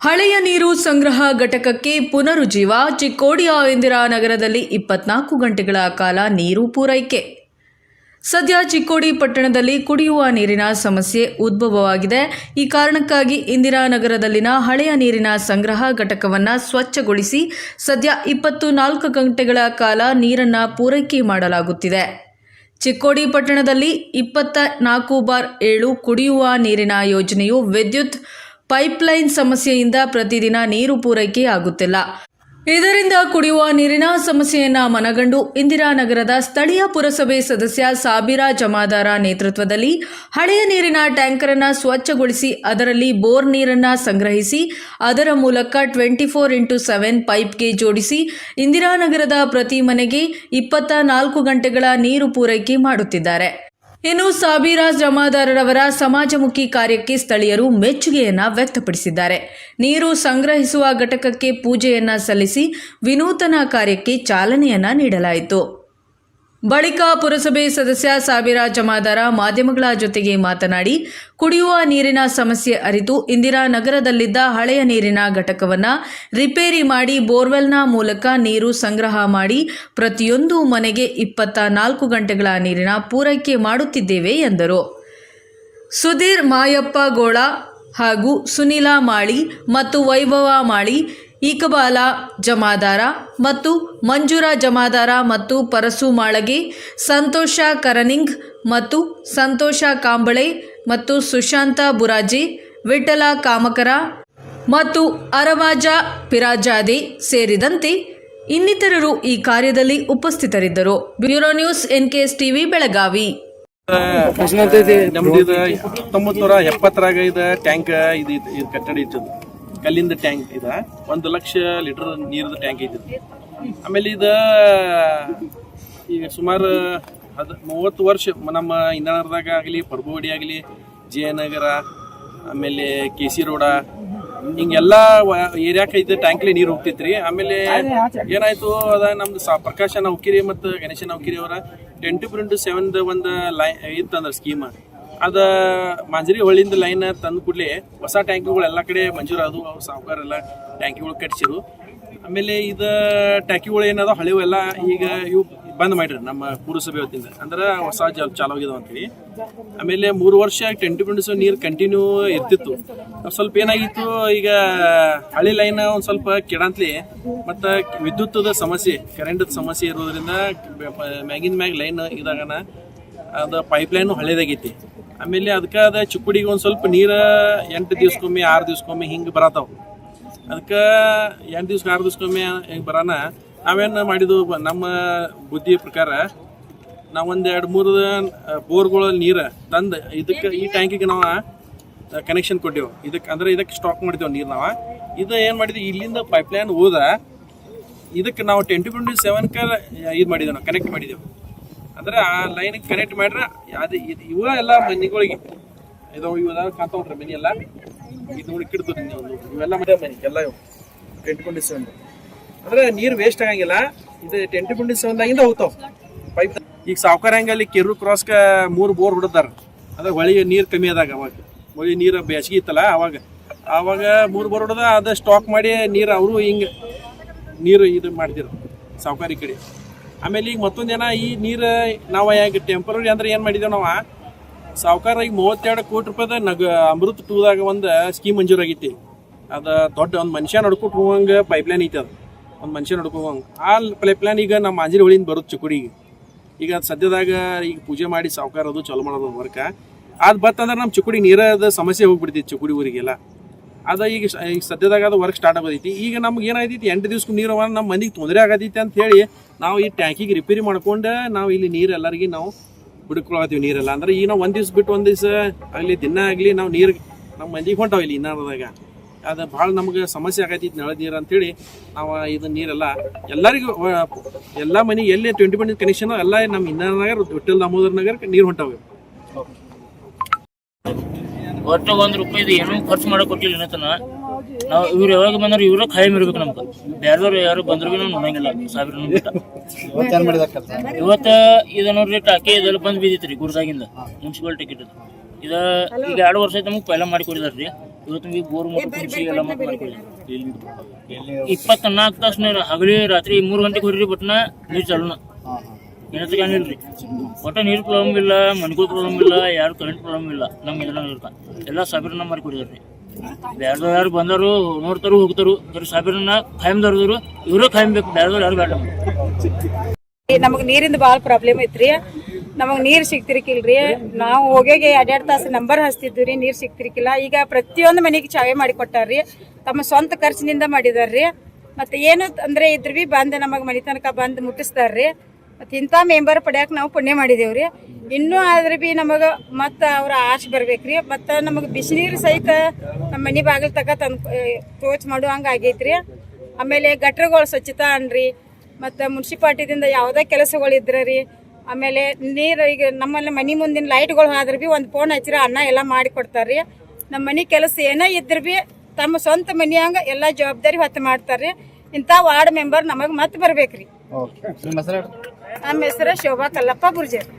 ಹಳೆಯ ನೀರು ಸಂಗ್ರಹ ಘಟಕಕ್ಕೆ ಪುನರುಜ್ಜೀವ ಚಿಕ್ಕೋಡಿಯ ಇಂದಿರಾನಗರದಲ್ಲಿ ಇಪ್ಪತ್ನಾಲ್ಕು ಗಂಟೆಗಳ ಕಾಲ ನೀರು ಪೂರೈಕೆ. ಸದ್ಯ ಚಿಕ್ಕೋಡಿ ಪಟ್ಟಣದಲ್ಲಿ ಕುಡಿಯುವ ನೀರಿನ ಸಮಸ್ಯೆ ಉದ್ಭವವಾಗಿದೆ. ಈ ಕಾರಣಕ್ಕಾಗಿ ಇಂದಿರಾನಗರದಲ್ಲಿನ ಹಳೆಯ ನೀರಿನ ಸಂಗ್ರಹ ಘಟಕವನ್ನು ಸ್ವಚ್ಛಗೊಳಿಸಿ ಸದ್ಯ ಇಪ್ಪತ್ತು ನಾಲ್ಕು ಗಂಟೆಗಳ ಕಾಲ ನೀರನ್ನು ಪೂರೈಕೆ ಮಾಡಲಾಗುತ್ತಿದೆ. ಚಿಕ್ಕೋಡಿ ಪಟ್ಟಣದಲ್ಲಿ ಇಪ್ಪತ್ತ ನಾಲ್ಕು ಬಾರ್ ಏಳು ಕುಡಿಯುವ ನೀರಿನ ಯೋಜನೆಯು ವಿದ್ಯುತ್ ಪೈಪ್ಲೈನ್ ಸಮಸ್ಯೆಯಿಂದ ಪ್ರತಿದಿನ ನೀರು ಪೂರೈಕೆ ಆಗುತ್ತಿಲ್ಲ. ಇದರಿಂದ ಕುಡಿಯುವ ನೀರಿನ ಸಮಸ್ಯೆಯನ್ನ ಮನಗಂಡು ಇಂದಿರಾನಗರದ ಸ್ಥಳೀಯ ಪುರಸಭೆ ಸದಸ್ಯ ಸಾಬಿರಾ ಜಮಾದಾರ ನೇತೃತ್ವದಲ್ಲಿ ಹಳೆಯ ನೀರಿನ ಟ್ಯಾಂಕರ್ ಅನ್ನು ಸ್ವಚ್ಛಗೊಳಿಸಿ ಅದರಲ್ಲಿ ಬೋರ್ ನೀರನ್ನ ಸಂಗ್ರಹಿಸಿ ಅದರ ಮೂಲಕ ಟ್ವೆಂಟಿ ಫೋರ್ ಇಂಟು ಸೆವೆನ್ ಪೈಪ್ಗೆ ಜೋಡಿಸಿ ಇಂದಿರಾನಗರದ ಪ್ರತಿ ಮನೆಗೆ ಇಪ್ಪತ್ತ ನಾಲ್ಕು ಗಂಟೆಗಳ ನೀರು ಪೂರೈಕೆ ಮಾಡುತ್ತಿದ್ದಾರೆ. ಇನ್ನು ಸಾಬೀರಾ ಜಮಾದಾರರವರ ಸಮಾಜಮುಖಿ ಕಾರ್ಯಕ್ಕೆ ಸ್ಥಳೀಯರು ಮೆಚ್ಚುಗೆಯನ್ನ ವ್ಯಕ್ತಪಡಿಸಿದ್ದಾರೆ. ನೀರು ಸಂಗ್ರಹಿಸುವ ಘಟಕಕ್ಕೆ ಪೂಜೆಯನ್ನ ಸಲ್ಲಿಸಿ ವಿನೂತನ ಕಾರ್ಯಕ್ಕೆ ಚಾಲನೆಯನ್ನ ನೀಡಲಾಯಿತು. ಬಳಿಕ ಪುರಸಭೆ ಸದಸ್ಯ ಸಾವಿರ ಜಮಾದಾರ ಮಾಧ್ಯಮಗಳ ಜೊತೆಗೆ ಮಾತನಾಡಿ, ಕುಡಿಯುವ ನೀರಿನ ಸಮಸ್ಯೆ ಅರಿತು ಇಂದಿರಾ ನಗರದಲ್ಲಿದ್ದ ಹಳೆಯ ನೀರಿನ ಘಟಕವನ್ನು ರಿಪೇರಿ ಮಾಡಿ ಬೋರ್ವೆಲ್ನ ಮೂಲಕ ನೀರು ಸಂಗ್ರಹ ಮಾಡಿ ಪ್ರತಿಯೊಂದು ಮನೆಗೆ ಇಪ್ಪತ್ತ ನಾಲ್ಕು ಗಂಟೆಗಳ ನೀರಿನ ಪೂರೈಕೆ ಮಾಡುತ್ತಿದ್ದೇವೆ ಎಂದರು. ಸುಧೀರ್ ಮಾಯಪ್ಪ ಗೋಳ ಹಾಗೂ ಸುನಿಲಾ ಮಾಳಿ ಮತ್ತು ವೈಭವ ಮಾಳಿ ಈಕಬಾಲ ಜಮಾದಾರ ಮತ್ತು ಮಂಜುರ ಜಮಾದಾರ ಮತ್ತು ಪರಸು ಮಾಳಗಿ, ಸಂತೋಷ ಕರನಿಂಗ್ ಮತ್ತು ಸಂತೋಷ ಕಾಂಬಳೆ ಮತ್ತು ಸುಶಾಂತ ಬುರಾಜಿ, ವಿಠಲ ಕಾಮಕರ ಮತ್ತು ಅರವಾಜ ಪಿರಾಜಾದಿ ಸೇರಿದಂತೆ ಇನ್ನಿತರರು ಈ ಕಾರ್ಯದಲ್ಲಿ ಉಪಸ್ಥಿತರಿದ್ದರು. Bureau news NKS TV, Belagavi. ಹತ್ತೊಂಬತ್ತು ನೂರ ಎಪ್ಪತ್ತರಾಗ ಇದು ಟ್ಯಾಂಕ್ ಇದು ಕಟ್ಟಡ ಇತ್ತು ಕಲ್ಲಿಂದ ಟ್ಯಾಂಕ್ ಇದ, ಒಂದು ಲಕ್ಷ ಲೀಟರ್ ನೀರದ ಟ್ಯಾಂಕ್ ಐತಿ ಆಮೇಲೆ ಇದು, ಈಗ ಸುಮಾರು ಹದ್, ಮೂವತ್ತು ವರ್ಷ ನಮ್ಮ ಇಂಧನದಾಗ ಆಗಲಿ ಪರ್ಬುವಡಿ ಆಗಲಿ, ಜಯನಗರ, ಆಮೇಲೆ ಕೆ ಸಿ ರೋಡ, ಹಿಂಗೆಲ್ಲ ಏರಿಯಾಕ ಐತೆ, ಟ್ಯಾಂಕ್ಲಿ ನೀರು ಹೋಗ್ತಿತ್ರಿ. ಆಮೇಲೆ ಏನಾಯ್ತು, ಅದ ನಮ್ದು ಸಾ ಪ್ರಕಾಶ ನೌಕಿರಿ ಮತ್ತು ಗಣೇಶ ನೌಕಿರಿ ಅವರ ಟೆನ್ ಟು ಇಂಟು ಸೆವೆನ್ ಒಂದು ಲೈ ಇತ್ತಂದ್ರೆ ಸ್ಕೀಮ್ ಅದ ಮಾಂಜರಿ ಹೊಳಿಂದ ಲೈನ್ ತಂದು ಕೂಡಲೇ ಹೊಸ ಟ್ಯಾಂಕಿಗಳು ಎಲ್ಲ ಕಡೆ ಮಂಜೂರಾದವು. ಅವು ಸಾವುಕಾರ ಎಲ್ಲ ಟ್ಯಾಂಕಿಗಳು ಕಟ್ಸಿರು. ಆಮೇಲೆ ಇದು ಟ್ಯಾಂಕಿಗಳು ಏನದ ಎಲ್ಲ ಈಗ ಇವು ಬಂದ್ ಮಾಡಿರಿ ನಮ್ಮ ಪುರಸಭೆ ವತಿಯಿಂದ. ಅಂದ್ರೆ ಹೊಸ ಜಲ್ ಚಾಲು ಆಗಿದಾವ ಅಂತೇಳಿ. ಆಮೇಲೆ ಮೂರು ವರ್ಷ ಟೆಂಟಿ ಪಿಂಡಿಸೋ ನೀರು ಕಂಟಿನ್ಯೂ ಇರ್ತಿತ್ತು. ಸ್ವಲ್ಪ ಏನಾಗಿತ್ತು, ಈಗ ಹಳೆ ಲೈನ್ ಒಂದು ಸ್ವಲ್ಪ ಕೆಡಂತ್ಲಿ, ಮತ್ತು ವಿದ್ಯುತ್ತದ ಸಮಸ್ಯೆ ಕರೆಂಟದ ಸಮಸ್ಯೆ ಇರೋದ್ರಿಂದ ಮ್ಯಾಗಿನ ಮ್ಯಾಗ ಲೈನ್ ಇದಾಗನ, ಅದು ಪೈಪ್ ಲೈನು ಹಳೇದಾಗೈತಿ. ಆಮೇಲೆ ಅದಕ್ಕೆ ಅದ ಚಿಕ್ಕುಡಿಗೆ ಒಂದು ಸ್ವಲ್ಪ ನೀರು ಎಂಟು ದಿವ್ಸಕ್ಕೊಮ್ಮೆ ಆರು ದಿವ್ಸಕ್ಕೊಮ್ಮೆ ಹಿಂಗೆ ಬರತ್ತಾವ ಅದಕ್ಕೆ ಎಂಟು ದಿವ್ಸ, ಆರು ದಿವ್ಸಕ್ಕೊಮ್ಮೆ ಹಿಂಗೆ ಬರೋಣ ನಾವೇನು ಮಾಡಿದ್ವು, ನಮ್ಮ ಬುದ್ಧಿ ಪ್ರಕಾರ ನಾವೊಂದು ಎರಡು ಮೂರು ಬೋರ್ಗಳಲ್ಲಿ ನೀರು ತಂದು ಇದಕ್ಕೆ ಈ ಟ್ಯಾಂಕಿಗೆ ನಾವು ಕನೆಕ್ಷನ್ ಕೊಟ್ಟೆವು. ಇದಕ್ಕೆ ಅಂದ್ರೆ ಇದಕ್ಕೆ ಸ್ಟಾಕ್ ಮಾಡಿದೆವು ನೀರು ನಾವು. ಇದು ಏನು ಮಾಡಿದ್ವಿ, ಇಲ್ಲಿಂದ ಪೈಪ್ಲೈನ್ ಹೋದ ಇದಕ್ಕೆ ನಾವು ಟ್ವೆಂಟಿ ಟ್ವೆಂಟಿ ಸೆವೆನ್ಕ ಇದು ಮಾಡಿದೆವು, ನಾವು ಕನೆಕ್ಟ್ ಮಾಡಿದೆವು. ಅಂದ್ರೆ ಆ ಲೈನಿಗೆ ಕನೆಕ್ಟ್ ಮಾಡ್ರ ಅದು ಇದು ಇವ ಎಲ್ಲ ಮನೆಗಳಿಗೆ. ಇದು ಮನೆ ಎಲ್ಲ. ಇದು ನೋಡಿ ನೀವು ಇವೆಲ್ಲ ಮನೆ ಎಲ್ಲ ಟೆಂಟ್ ಸೆವೆನ್ ಅಂದ್ರೆ ನೀರು ವೇಸ್ಟ್ ಆಗಂಗಿಲ್ಲ. ಇದು ಟೆಂಟ್ ಪುಂಡೀಸನ್ ಆಗಿಂದ ಹೋಗ್ತಾವ. ಪೈಪ್ ಈಗ ಸಾವುಕಾರ ಹಂಗಲ್ಲಿ ಕೆರು ಕ್ರಾಸ್ಕ ಮೂರು ಬೋರ್ ಹೊಡೆದಾರ ಅದ್ರ ಹೊಳಿಗೆ ನೀರು ಕಮ್ಮಿ ಆದಾಗ ಅವಾಗ. ಹೊಳಿ ನೀರು ಬೇಸಿಗೆ ಇತ್ತಲ್ಲ ಅವಾಗ. ಆವಾಗ ಮೂರು ಬೋರ್ ಹೊಡೆದ ಅದ ಸ್ಟಾಕ್ ಮಾಡಿ ನೀರು ಅವರು ಹಿಂಗೆ ನೀರು ಇದು ಮಾಡ್ತಿರು ಸಾವುಕಾರಿ ಕಡೆ. ಆಮೇಲೆ ಈಗ ಮತ್ತೊಂದು ಏನ ಈ ನೀರು ನಾವು ಈಗ ಟೆಂಪ್ರರಿ ಅಂದ್ರೆ ಏನು ಮಾಡಿದ್ದೇವೆ ನಾವು? ಸಾವುಕಾರ ಈಗ ಮೂವತ್ತೆರಡು ಕೋಟಿ ರೂಪಾಯಿದ ನಗ ಅಮೃತ್ ಟೂದಾಗ ಒಂದು ಸ್ಕೀಮ್ ಮಂಜೂರಾಗೈತಿ ಅದು ದೊಡ್ಡ ಒಂದು ಮನುಷ್ಯ ನಡ್ಕೊಟ್ಟು ಹೋಗಂಗೆ ಪೈಪ್ಲೈನ್ ಐತೆ ಅದು. ಒಂದು ಮನುಷ್ಯ ನಡ್ಕೊ ಆ ಆ ಪೈಪ್ಲೈನ್ ಈಗ ನಮ್ಮ ಮಾಂಜಿನ ಹೊಳಿಯಿಂದ ಬರುತ್ತೆ ಚಿಕ್ಕುಡಿಗೆ ಈಗ. ಅದು ಸದ್ಯದಾಗ ಈಗ ಪೂಜೆ ಮಾಡಿ ಸಾವುಕಾರ ಅದು ಚಲೋ ಮಾಡೋದು ವರ್ಕ. ಅದು ಬತ್ತಂದ್ರೆ ನಮ್ಮ ಚಿಕ್ಕುಡಿ ನೀರದ ಸಮಸ್ಯೆ ಹೋಗ್ಬಿಡ್ತೈತಿ ಚಿಕ್ಕುಡಿ ಊರಿಗೆಲ್ಲ. ಅದ ಈಗ ಈಗ ಸದ್ಯದಾಗ ಅದು ವರ್ಕ್ ಸ್ಟಾರ್ಟ್ ಆಗೋದೈತಿ ಈಗ ನಮ್ಗೆ ಏನಾಗೈತಿ ಎಂಟು ದಿವ್ಸಕ್ಕೆ ನೀರು ನಮ್ಮ ಮನೆಗೆ ತೊಂದರೆ ಆಗತೈತಿ ಅಂತ ಹೇಳಿ ನಾವು ಈ ಟ್ಯಾಂಕಿಗೆ ರಿಪೇರಿ ಮಾಡ್ಕೊಂಡು ನಾವು ಇಲ್ಲಿ ನೀರು ಎಲ್ಲರಿಗೆ ನಾವು ಬಿಡ್ಕೊಳತ್ತೀವಿ ನೀರೆಲ್ಲ. ಅಂದ್ರೆ ಈಗ ನಾವು ಒಂದು ದಿವ್ಸ ಬಿಟ್ಟು ಒಂದು ದಿವ್ಸ ಆಗಲಿ, ದಿನ ಆಗಲಿ ನಾವು ನೀರು ನಮ್ಮ ಮಂದಿಗೆ ಹೊಂಟಾವ ಇಲ್ಲಿ ಇನ್ನಾರದಾಗ. ಅದು ಭಾಳ ನಮ್ಗೆ ಸಮಸ್ಯೆ ಆಗೈತಿ ನಳ ನೀರು ಅಂತೇಳಿ ನಾವು ಇದು ನೀರೆಲ್ಲ ಎಲ್ಲರಿಗೂ ಎಲ್ಲ ಮನೆಗೆ ಎಲ್ಲಿ ಟ್ವೆಂಟಿ ಟ್ವೆಂಟಿ ಕನೆಕ್ಷನ್ ಎಲ್ಲ ನಮ್ಮ ಇನ್ನಾರ ವಿಠಲ್ ದಾಮೋದರ್ ನಗರ್ ನೀರು ಹೊಂಟಾವೆ ಒಟ್ಟು ಒಂದ್ ರೂಪಾಯಿ ಏನೂ ಖರ್ಚು ಮಾಡಕ್ ಕೊಟ್ಟಿಲ್ಲ ಇನ್ನತನ ನಾವು ಇವ್ರು ಯಾವಾಗ ಬಂದ್ರೆ ಇವ್ರ ಖಾಯಂ ಇರ್ಬೇಕು ನಮ್ಗೆ. ಬೇರೆದವ್ರು ಯಾರು ಬಂದ್ರು ಬಿ ನಾವು ನೋಡಂಗಿಲ್ಲ ಸಾವಿರ ಇವತ್ತ ಇದು ನೋಡ್ರಿ ಟಾಕಿ ಇದೆಲ್ಲ ಬಂದ್ ಬಿದ್ದಿತ್ರಿ ಗುರ್ದಾಗಿಂದ ಮುನ್ಸಿಪಲ್ ಟಿಕೆಟ್ ಇದ ಈಗ ಎರಡು ವರ್ಷ ಆಯ್ತು ನಮ್ಗೆ ಪೈಲ ಮಾಡಿ ರೀ ಇವತ್ತು ಈ ಬೋರ್ ಮೂರು ಕುಂಚಿ ಎಲ್ಲ ಮತ್ತೆ ಮಾಡ್ಕೊಳ್ಳಿ ಇಪ್ಪತ್ನಾಲ್ಕು ತಾಸು ಹಗಲಿ ರಾತ್ರಿ ಮೂರು ಗಂಟೆಗೆ ಹೋಗ್ರಿ ಬಟ್ ನಾ ನೀರು ಚಾಲೂನ. ಏನತ್ತಕ್ಕೆ ಒಟ್ಟು ನೀರು ಪ್ರಾಬ್ಲಮ್ ಇಲ್ಲ ಮನ್ಕೂಲ್ ಪ್ರಾಬ್ಲಮ್ ಇಲ್ಲ, ಯಾರು ಕರೆಂಟ್ ಪ್ರಾಬ್ಲಮ್ ಇಲ್ಲ. ನಮ್ಮ ಇದ್ರಲ್ಲಿ ಇರ್ಕ ಎಲ್ಲ ಸಾಬೀರನ್ನ ಮಾಡಿ ಕೊಡಿದ್ರಿ ಬೇರೆದವ್ರು ಯಾರು ಬಂದರು ನೋಡ್ತಾರು, ಹೋಗ್ತಾರು ಬರೀ ಸಾಬೀರನ್ನ ಖಾಯಂ ದರ್ದವ್ರು ಇವರು ಖಾಯಂ ಬೇಕು, ಬ್ಯಾರ್ದವ್ರು ಯಾರು ಬೇಡ ನಮಗೆ. ನೀರಿಂದ ಭಾಳ ಪ್ರಾಬ್ಲಮ್ ಐತ್ರಿ. ನಮಗೆ ನೀರು ಸಿಗ್ತಿರ್ಕಿಲ್ರಿ. ನಾವು ಹೋಗ್ಯಾಗೆ ಎರಡೆರಡು ತಾಸು ನಂಬರ್ ಹಚ್ತಿದ್ವಿ ರೀ, ನೀರ್ ಸಿಗ್ತಿರ್ಕಿಲ್ಲ. ಈಗ ಪ್ರತಿಯೊಂದು ಮನೆಗೆ ಚಾವೆ ಮಾಡಿ ಕೊಟ್ಟಾರ್ರಿ. ತಮ್ಮ ಸ್ವಂತ ಖರ್ಚಿನಿಂದ ಮಾಡಿದಾರ್ರಿ. ಮತ್ತೆ ಏನು ಅಂದ್ರೆ ಇದ್ರ ಬಿ ಬಂದ್ ನಮಗ್ ಮನೆ ತನಕ ಬಂದ್ ಮುಟ್ಟಿಸ್ತಾರ್ರಿ. ಮತ್ತೆ ಇಂಥ ಮೆಂಬರ್ ಪಡ್ಯಾಕ ನಾವು ಪುಣ್ಯ ಮಾಡಿದೇವ್ರಿ ಇನ್ನೂ ಆದ್ರೆ ಬಿ ನಮಗ ಮತ್ತ ಅವ್ರ ಆಶೆ ಬರ್ಬೇಕ್ರಿ ಮತ್ತ ನಮಗ್ ಬಿಸಿನೀರು ಸಹಿತ ನಮ್ಮ ಮನಿ ಬಾಗಿಲು ತಕ ತಂದು ಟೋಚ್ ಮಾಡೋ ಹಂಗ ಆಗೈತ್ರಿ ಆಮೇಲೆ ಗಟ್ರಗಳು ಸ್ವಚ್ಛತಾ ಅನ್ರಿ. ಮತ್ತು ಮುನ್ಸಿಪಾಲ್ಟಿದಿಂದ ಯಾವುದೇ ಕೆಲಸಗಳು ಇದ್ರೆ ರೀ. ಆಮೇಲೆ ನೀರು ಈಗ ನಮ್ಮಲ್ಲಿ ಮನೆ ಮುಂದಿನ ಲೈಟ್ಗಳು ಆದ್ರೆ ಬಿ ಒಂದು ಫೋನ್ ಹಚ್ಚಿರ ಅನ್ನ ಎಲ್ಲ ಮಾಡಿ ಕೊಡ್ತಾರ್ರಿ ನಮ್ಮ ಮನೆ ಕೆಲಸ ಏನೇ ಇದ್ರೆ ಬಿ ತಮ್ಮ ಸ್ವಂತ ಮನೆಯಂಗ ಎಲ್ಲ ಜವಾಬ್ದಾರಿ ಹೊತ್ತು ಮಾಡ್ತಾರೆ ಇಂಥ ವಾರ್ಡ್ ಮೆಂಬರ್ ನಮಗೆ ಮತ್ತೆ ಬರ್ಬೇಕ್ರಿ ನಮ್ಮ ಹೆಸರು ಶೋಭಾ ಕಲ್ಲಪ್ಪ ಗುರ್ಜರ್